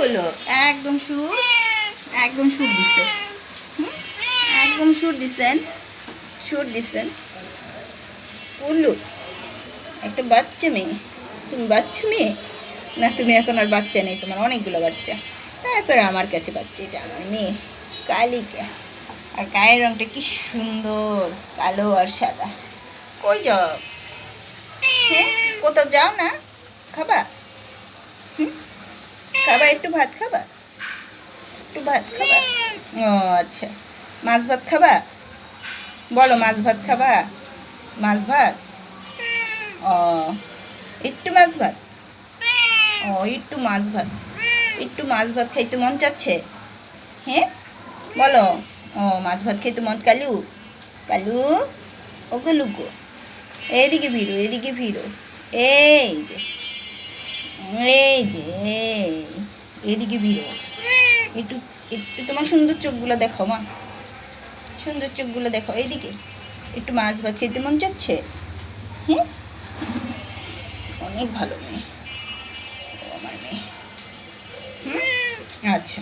হলো? একদম সুর? একদম সুর দিছে? একদম সুর দিছেন? সুর দিছেন? উল্লু, একটা বাচ্চা মেয়ে। তুমি বাচ্চা মেয়ে? না, তুমি এখন আর বাচ্চা নেই, তোমার অনেকগুলো বাচ্চা। তারপরে আমার কাছে বাচ্চা, এটা আমার মেয়ে। কালিকা। আর গায়ের রঙটা কি সুন্দর, কালো আর সাদা। কই যাও? হ্যাঁ কোথাও যাও না? খাবা? একটু ভাত খাবা? একটু ভাত খাবা? ও আচ্ছা। মাছ ভাত খাবা? বলো, মাছ ভাত খাবা? মাছ ভাত? ও, একটু মাছ ভাত? ও, একটু মাছ ভাত। একটু মাছ ভাত খাইতে মন চাচ্ছে? হ্যাঁ? বলো। ও, মাছ ভাত খাইতে মন কালু? কালু? ও, গলু গো। এদিকে ভিড়ো এদিকে ভিড়ো। এই যে এই যে এদিকে ভিড়ো একটু একটু তোমার সুন্দর চোখগুলো দেখো, মা। সুন্দর চোখগুলো দেখো, এদিকে। একটু মাছ ভাত খেতে মন চাচ্ছে? হ্যাঁ? অনেক ভালো মেয়ে। আচ্ছা।